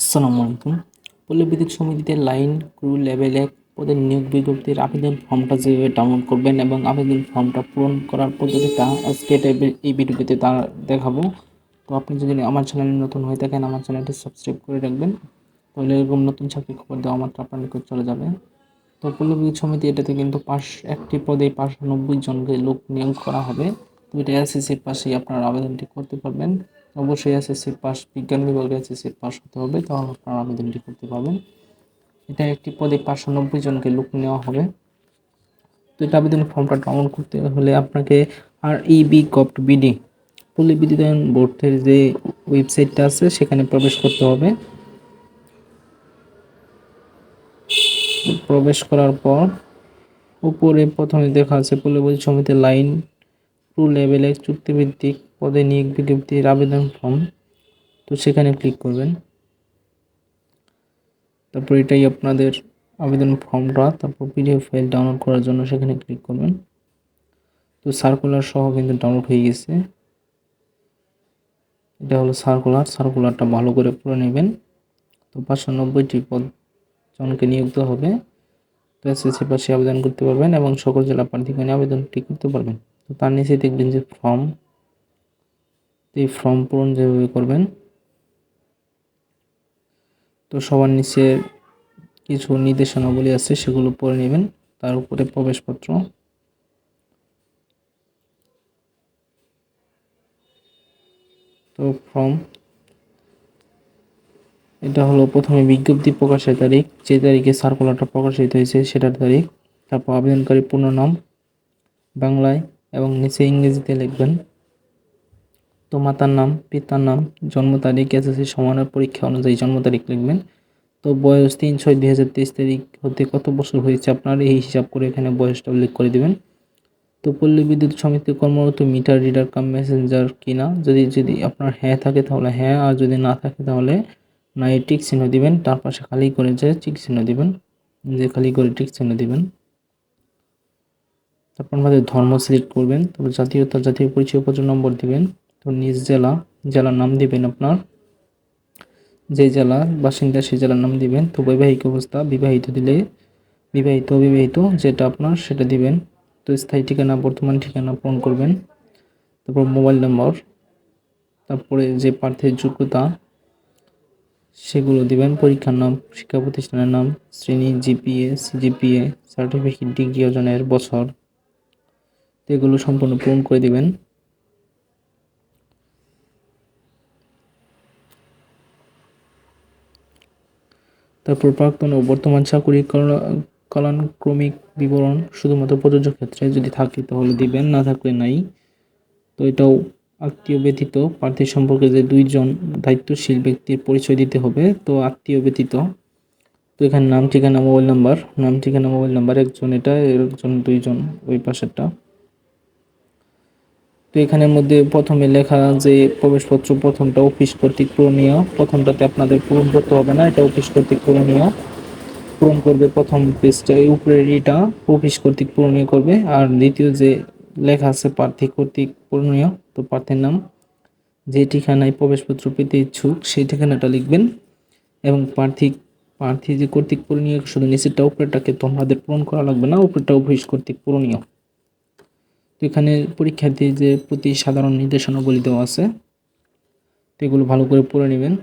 আসসালামু আলাইকুম। পল্লী বিদ্যুৎ সমিতিতে লাইন, ক্রু, লেভেল এক পদের নিয়োগ বিজ্ঞপ্তির আবেদন ফর্মটা যেভাবে ডাউনলোড করবেন এবং আবেদন ফর্মটা পূরণ করার পদ্ধতিটা আজকে এই ভিডিওতে তা দেখাবো। তো আপনি যদি আমার চ্যানেলে নতুন হয়ে থাকেন, আমার চ্যানেলটি সাবস্ক্রাইব করে রাখবেন। তাহলে এরকম নতুন চাকরি খবর দেওয়া মাত্র আপনার নিকট চলে যাবে। তো পল্লী বিদ্যুৎ সমিতি এটাতে কিন্তু পাঁচ, একটি পদে পাঁচশো নব্বই জনকে লোক নিয়োগ করা হবে। তো এটা এসএসসির পাশেই আপনার আবেদনটি করতে পারবেন। অবশ্যই এসএসসি পাস, বিজ্ঞান বিভাগে এসএসসি পাস হতে হবে তাহলে আপনার আবেদনটি করতে পারবেন। এটা একটি পদে পাঁচশো নব্বই জনকে লোক নেওয়া হবে। তো এটা আবেদন ফর্মটা ডাউনলোড করতে হলে আপনাকে আর ইবি কপ্ট বিডি পল্লী বিদ্যুতায়ন বোর্ডের যে ওয়েবসাইটটা আছে, সেখানে প্রবেশ করতে হবে। প্রবেশ করার পর উপরে প্রথমে দেখা আছে পল্লী সমিতির লাইন টু লেভেলে চুক্তিভিত্তিক পদে নিয়োগ বিজ্ঞপ্তির আবেদন ফর্ম তো সেখানে ক্লিক করবেন। তারপর এটাই আপনাদের আবেদন ফর্মটা তারপর পিডিএফ ফাইল ডাউনলোড করার জন্য সেখানে ক্লিক করবেন। তো সার্কুলার সহ কিন্তু ডাউনলোড হয়ে গেছে। এটা হলো সার্কুলার সার্কুলারটা ভালো করে পড়ে নেবেন। তো পাঁচশো নব্বইটি পদ জনকে নিয়োগ হবে। তো এসএসসি পাশে আবেদন করতে পারবেন এবং সকল জেলা প্রার্থীগণে আবেদনটি করতে পারবেন। তো তার নিচে দেখবেন যে ফর্ম এই ফর্ম পূরণ যেভাবে করবেন। তো সবার নিচে কিছু নির্দেশনাবলী আছে, সেগুলো পড়ে নেবেন। তার উপরে প্রবেশপত্র। তো ফর্ম। এটা হলো প্রথমে বিজ্ঞপ্তি প্রকাশের তারিখ, যে তারিখে সার্কুলারটা প্রকাশিত হয়েছে সেটার তারিখ, তারপর আবেদনকারী পূর্ণ নাম, বাংলায় এবং নিচে ইংরেজিতে লিখবেন। তো মাতার নাম, পিতার নাম, জন্ম তারিখ, এসএসসি সমানের পরীক্ষা অনুযায়ী জন্ম তারিখ লিখবেন। তো বয়স তিন ছয় দুই হাজার তেইশ তারিখ হতে কত বছর হয়েছে আপনার? এই হিসাব করে এখানে বয়সটা উল্লেখ করে দেবেন। তো পল্লী বিদ্যুৎ সমিতি কর্মরত মিটার, রিডার, কাম মেসেঞ্জার কিনা? যদি যদি আপনার হ্যাঁ থাকে তাহলে হ্যাঁ আর যদি না থাকে তাহলে না, এই টিক চিহ্ন দিবেন। তার পাশে খালি করে যে টিক চিহ্ন দিবেন, যে খালি করে টিক চিহ্ন দিবেন। তারপর আমাদের ধর্ম সিলেক্ট করবেন, তারপর জাতীয়তা, জাতীয় পরিচয় পরিচয়পত্র নম্বর দিবেন। তো নিজ জেলা, জেলার নাম দিবেন আপনার। যে জেলা, বাসিন্দা সেই জেলার নাম দিবেন। তো বৈবাহিক অবস্থা, বিবাহিত দিলে, বিবাহিত, অবিবাহিত, যেটা আপনার সেটা দিবেন। তো স্থায়ী ঠিকানা, বর্তমান ঠিকানা পূরণ করবেন। তারপর মোবাইল নম্বর, তারপরে যে প্রার্থীর যোগ্যতা, সেগুলো দিবেন। পরীক্ষার নাম, শিক্ষা প্রতিষ্ঠানের নাম, শ্রেণি, জিপিএ, সিজিপিএ, সার্টিফিকেট, ডিগ্রি অর্জনের বছর। এগুলো সম্পূর্ণ পূরণ করে দিবেন। তারপর প্রাক্তন ও বর্তমান চাকুরি কালানুক্রমিক বিবরণ শুধুমাত্র প্রযোজ্য ক্ষেত্রে যদি থাকে তাহলে দিবেন, না থাকলে নাই। তো এটাও আত্মীয় ব্যতীত প্রার্থী সম্পর্কে যে দুইজন দায়িত্বশীল ব্যক্তির পরিচয় দিতে হবে, তো আত্মীয় ব্যতীত তো এখানে নাম, ঠিকানা, মোবাইল নাম্বার, নাম, ঠিকানা, মোবাইল নাম্বার, একজন এটা, একজন দুইজন ওই পাশেরটা। তো এখানের মধ্যে প্রথমে লেখা যে প্রবেশপত্র প্রথমটা অফিস কর্তৃক পূরণীয়, প্রথমটাতে আপনাদের পূরণ করতে হবে না, এটা অফিস কর্তৃক পূরণীয়। পূরণ করবে প্রথম পেজটা উপরের এটা অফিস কর্তৃক পূরণীয় করবে, আর দ্বিতীয় যে লেখা আছে প্রার্থী কর্তৃক পূরণীয়, তো প্রার্থীর নাম, যে ঠিকানায় প্রবেশপত্র পেতে ইচ্ছুক সেই ঠিকানাটা লিখবেন, এবং প্রার্থী প্রার্থী যে কর্তৃক পূরণীয়, শুধু নিচেরটা, উপরেরটাকে তোমাদের পূরণ করা লাগবে না, উপরেরটা অফিস কর্তৃক পূরণীয়। তো এখানে পরীক্ষার্থী যে প্রতি সাধারণ নির্দেশনাবলী দেওয়া আছে, তো এগুলো ভালো করে পড়ে নেবেন।